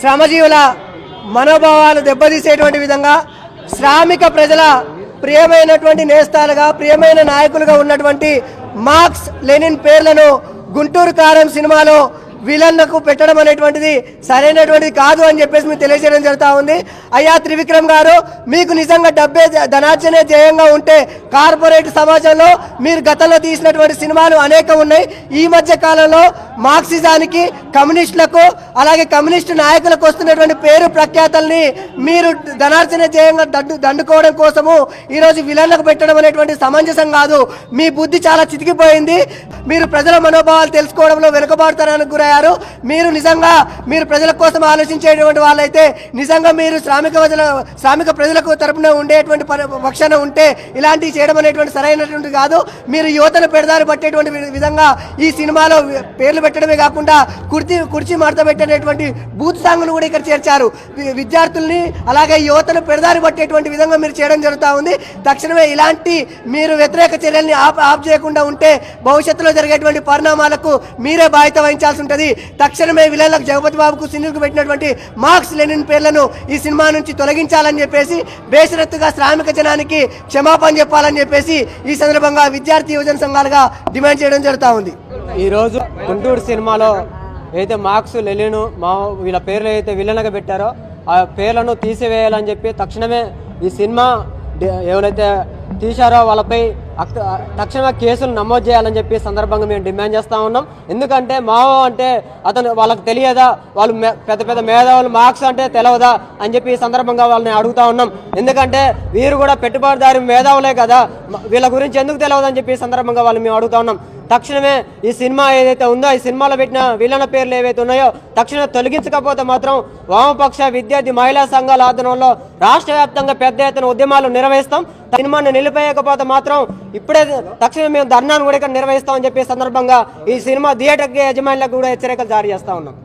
శ్రమజీవుల మనోభావాలు దెబ్బతీసేటువంటి విధంగా శ్రామిక ప్రజల ప్రియమైనటువంటి నేస్తాలుగా ప్రియమైన నాయకులుగా ఉన్నటువంటి మార్క్స్ లెనిన్ పేర్లను గుంటూరు కారం సినిమాలో విలన్లకు పెట్టడం అనేటువంటిది సరైనటువంటిది కాదు అని చెప్పేసి మీకు తెలియజేయడం జరుగుతూ ఉంది. అయ్యా త్రివిక్రమ్ గారు మీకు నిజంగా డబ్బే ధనార్జనే ధ్యేయంగా ఉంటే కార్పొరేట్ సమాజంలో మీరు గతంలో తీసినటువంటి సినిమాలు అనేక ఉన్నాయి. ఈ మధ్య కాలంలో మార్క్సిజానికి కమ్యూనిస్టులకు అలాగే కమ్యూనిస్టు నాయకులకు వస్తున్నటువంటి పేరు ప్రఖ్యాతల్ని మీరు ధనార్జన చేయంగా దండు దండుకోవడం కోసము ఈరోజు విలన్లకు పెట్టడం అనేటువంటి సమంజసం కాదు. మీ బుద్ధి చాలా చితికిపోయింది. మీరు ప్రజల మనోభావాలు తెలుసుకోవడంలో వెనుకబాడుతారని గురయ్యారు. మీరు నిజంగా మీరు ప్రజల కోసం ఆలోచించేటువంటి వాళ్ళైతే నిజంగా మీరు శ్రామిక ప్రజల శ్రామిక ప్రజలకు తరపున ఉండేటువంటి పక్షణ పక్షాన ఉంటే ఇలాంటివి చేయడం అనేటువంటి సరైనటువంటి కాదు. మీరు యువతను పెడదారి పట్టేటువంటి విధంగా ఈ సినిమాలో పేర్లు పెట్టడమే కాకుండా కుర్చీ కుర్చీ మడత పెట్టేటువంటి బూత్ సాంగ్ను కూడా ఇక్కడ చేర్చారు. విద్యార్థుల్ని అలాగే యువతను పెడదారి పట్టేటువంటి విధంగా మీరు చేయడం జరుగుతూ ఉంది. తక్షణమే ఇలాంటి మీరు వ్యతిరేక చర్యల్ని ఆప్ ఆప్ చేయకుండా ఉంటే భవిష్యత్తులో జరిగేటువంటి పరిణామాలకు మీరే బాధ్యత వహించాల్సి ఉంటుంది. తక్షణమే విలన్లకు జగపతి బాబుకు సినిమాకు పెట్టినటువంటి మార్క్స్ లెనిన్ పేర్లను ఈ సినిమా నుంచి తొలగించాలని చెప్పేసి బేసరత్తుగా శ్రామిక జనానికి క్షమాపణ చెప్పాలని చెప్పేసి ఈ సందర్భంగా విద్యార్థి యువజన సంఘాలుగా డిమాండ్ చేయడం జరుగుతూ ఉంది. ఈరోజు గుంటూరు సినిమాలో ఏదైతే మార్క్స్ లెలిను మా వీళ్ళ పేర్లు ఏదైతే విలన్గా పెట్టారో ఆ పేర్లను తీసివేయాలని చెప్పి తక్షణమే ఈ సినిమా ఎవరైతే తీశారో వాళ్ళపై తక్షణమే కేసులు నమోదు చేయాలని చెప్పి సందర్భంగా మేము డిమాండ్ చేస్తూ ఉన్నాం. ఎందుకంటే మావో అంటే అతను వాళ్ళకి తెలియదా? వాళ్ళు పెద్ద పెద్ద మేధావులు మార్క్స్ అంటే తెలియదా అని చెప్పి ఈ సందర్భంగా వాళ్ళని అడుగుతా ఉన్నాం. ఎందుకంటే వీరు కూడా పెట్టుబడిదారు మేధావులే కదా. వీళ్ళ గురించి ఎందుకు తెలియదు అని చెప్పి ఈ సందర్భంగా వాళ్ళు మేము అడుగుతా ఉన్నాం. తక్షణమే ఈ సినిమా ఏదైతే ఉందో ఈ సినిమాలో పెట్టిన విలన పేర్లు ఏవైతే ఉన్నాయో తక్షణం తొలగించకపోతే మాత్రం వామపక్ష విద్యార్థి మహిళా సంఘాల ఆధ్వర్యంలో రాష్ట్ర వ్యాప్తంగా పెద్ద ఎత్తున ఉద్యమాలు నిర్వహిస్తాం. సినిమాను నిలిపేయకపోతే మాత్రం ఇప్పుడే తక్షణమే మేము ధర్నాను కూడా ఇక్కడ నిర్వహిస్తామని చెప్పే సందర్భంగా ఈ సినిమా థియేటర్ యజమానులకు కూడా హెచ్చరికలు జారీ చేస్తా ఉన్నాం.